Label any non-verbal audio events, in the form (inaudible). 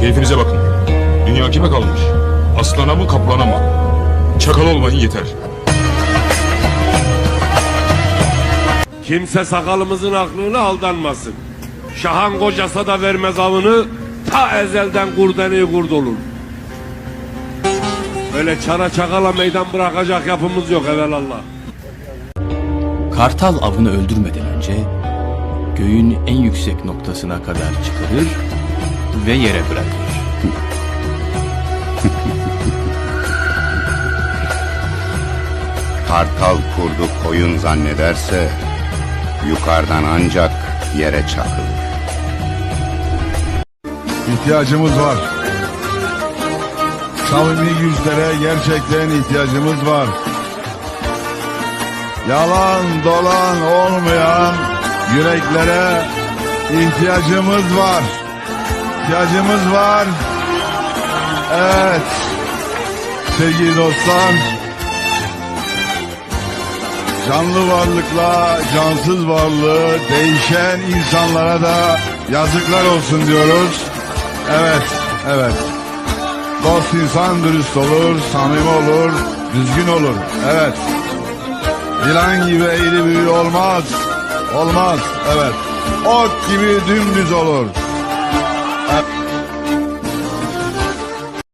Keyfinize bakın. Dünya kime kalmış? Aslana mı kaplana mı? Çakal olmayın yeter. Kimse sakalımızın aklına aldanmasın. Şahan kocasa da vermez avını, ta ezelden kurdeneyi kurd olur. Öyle çara çakala meydan bırakacak yapımız yok evelallah. Kartal avını öldürmeden önce göğün en yüksek noktasına kadar çıkarır ve yere bırakır. (laughs) Kartal kurdu koyun zannederse yukarıdan ancak yere çakılır. İhtiyacımız var. Samimi yüzlere gerçekten ihtiyacımız var. Yalan dolan olmayan yüreklere ihtiyacımız var. İhtiyacımız var. Evet. Sevgili dostlar. Canlı varlıkla cansız varlığı değişen insanlara da yazıklar olsun diyoruz. Evet, evet. Dost insan dürüst olur, samimi olur, düzgün olur. Evet. Yılan gibi eğri büğrü olmaz. Olmaz, evet. Ok gibi dümdüz olur. up.